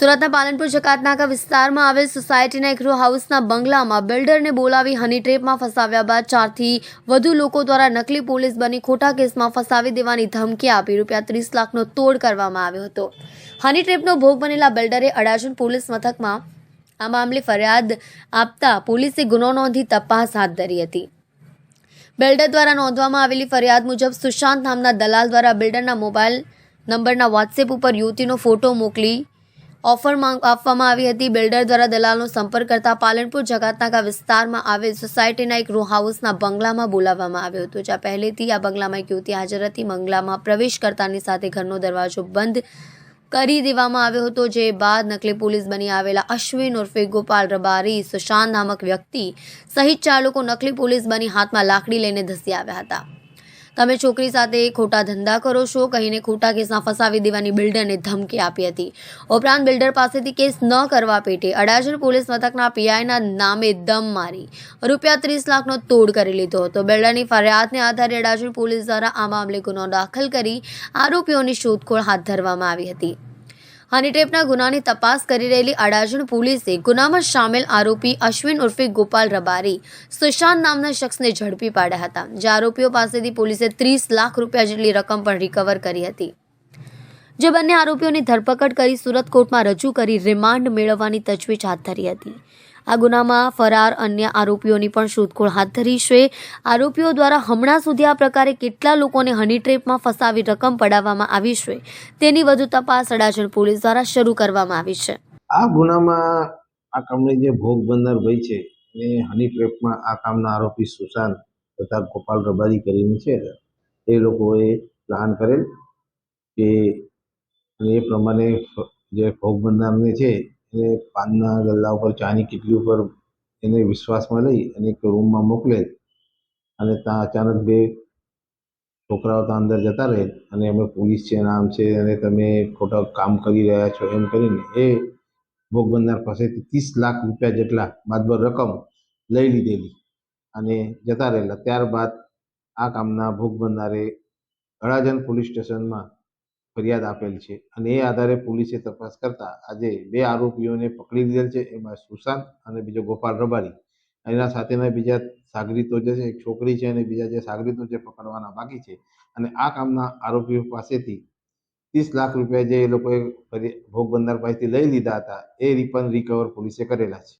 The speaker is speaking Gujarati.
સુરતના પાલનપુર જકાતનાકા વિસ્તારમાં આવેલ સોસાયટીના એક રો હાઉસના બંગલામાં બિલ્ડરને બોલાવી હની ટ્રેપમાં ફસાવ્યા બાદ ચારથી વધુ લોકો દ્વારા નકલી પોલીસ બની ખોટા કેસમાં ફસાવી દેવાની ધમકી આપી. રૂપિયા ત્રીસ લાખનો તોડ કરવામાં આવ્યો હતો. હની ટ્રેપનો ભોગ બનેલા બિલ્ડરે અડાજણ પોલીસ મથકમાં આ મામલે ફરિયાદ આપતા પોલીસે ગુનો નોંધી તપાસ હાથ ધરી હતી. બિલ્ડર દ્વારા નોંધવામાં આવેલી ફરિયાદ મુજબ સુશાંત નામના દલાલ દ્વારા બિલ્ડરના મોબાઈલ નંબરના વોટ્સએપ ઉપર યુવતીનો ફોટો મોકલી ઓફર આપવામાં આવી હતી. બિલ્ડર દ્વારા દલાલનો સંપર્ક કરતા પાલનપુર જગાતનાકા વિસ્તારમાં આવેલ સોસાયટીના એક રો હાઉસના બંગલામાં બોલાવવામાં આવ્યો હતો, જ્યાં પહેલેથી આ બંગલામાં એક યુવતી હાજર હતી. બંગલામાં પ્રવેશ કરતાની સાથે ઘરનો દરવાજો બંધ કરી દેવામાં આવ્યો હતો, જે બાદ નકલી પોલીસ બની આવેલા અશ્વિન ઉર્ફે ગોપાલ રબારી સુશાંત નામક વ્યક્તિ સહિત ચાર લોકો નકલી પોલીસ બની હાથમાં લાકડી લઈને ધસી આવ્યા હતા. તમે છોકરી સાથે ખોટા ધંધા કરો છો, કહીને ખોટા કેસમાં ફસાવી દેવાની બિલ્ડરને ધમકી આપી હતી. ઉપરાંત બિલ્ડર પાસેથી કેસ ન કરવા પેટે અડાજણ પોલીસ મથકના પીઆઈના નામે દમ મારી. રૂપિયા ત્રીસ લાખનો તોડ કરી લીધો હતો. બિલ્ડરની ફરિયાદને આધારે અડાજણ પોલીસ દ્વારા આ મામલે ગુનો દાખલ કરી આરોપીઓની શોધખોળ હાથ ધરવામાં આવી હતી. હની ટેપના ગુનાની તપાસ કરી રહેલી અડાજણ પોલીસે ગુનામાં સામેલ આરોપી અશ્વિન ઉર્ફે ગોપાલ રબારી સુશાંત નામના શખ્સને ઝડપી પાડ્યા હતા, જે આરોપીઓ પાસેથી પોલીસે ત્રીસ લાખ રૂપિયા જેટલી રકમ પણ રિકવર કરી હતી. જે બંને આરોપીઓની ધરપકડ કરી સુરત કોર્ટમાં રજૂ કરી રિમાન્ડ મેળવવાની તજવીજ હાથ ધરી હતી. આ ગુનામાં ફરાર અન્ય આરોપીઓની પણ શોધખોળ હાથ ધરી છે. આરોપીઓ દ્વારા હમણાં સુધી આ પ્રકારે કેટલા લોકોને હની ટ્રેપમાં ફસાવી રકમ પડાવવામાં આવી છે, તેની વધુ તપાસ અડાજણ પોલીસ દ્વારા શરૂ કરવામાં આવી છે. આ ગુનામાં આ કામની જે ભોગ બનનાર ભાઈ છે એ હની ટ્રેપમાં આ કામના આરોપી સુશાંત તથા ગોપાલ રબારી કરીને છે, એ લોકોએ પ્લાન કરેલ કે એ પ્રમાણે જે ભોગ બનનારને છે એને પાનના ગલ્લા ઉપર ચાની કીટલી ઉપર એને વિશ્વાસમાં લઈ અને એક રૂમમાં મોકલે અને ત્યાં અચાનક બે છોકરાઓ ત્યાં અંદર જતા રહે અને અમે પોલીસ છે નામ છે અને તમે ખોટા કામ કરી રહ્યા છો એમ કરીને એ ભોગ બનનાર પાસેથી ત્રીસ લાખ રૂપિયા જેટલા બાદબર રકમ લઈ લીધેલી અને જતા રહેલા. ત્યારબાદ આ કામના ભોગ બનનારે અડાજણ પોલીસ સ્ટેશનમાં ફરિયાદ આપેલ છે અને એ આધારે પોલીસે તપાસ કરતા આજે બે આરોપીઓને પકડી લીધેલ છે. એમાં સુશાંત અને બીજો ગોપાલ રબારી. એના સાથેના બીજા સાગરીતો જે છે, એક છોકરી છે અને બીજા જે સાગરીતો છે પકડવાના બાકી છે. અને આ કામના આરોપીઓ પાસેથી ત્રીસ લાખ રૂપિયા જે એ લોકોએ ભોગ બંદર પાસેથી લઈ લીધા હતા, એ પણ રિકવર પોલીસે કરેલા છે.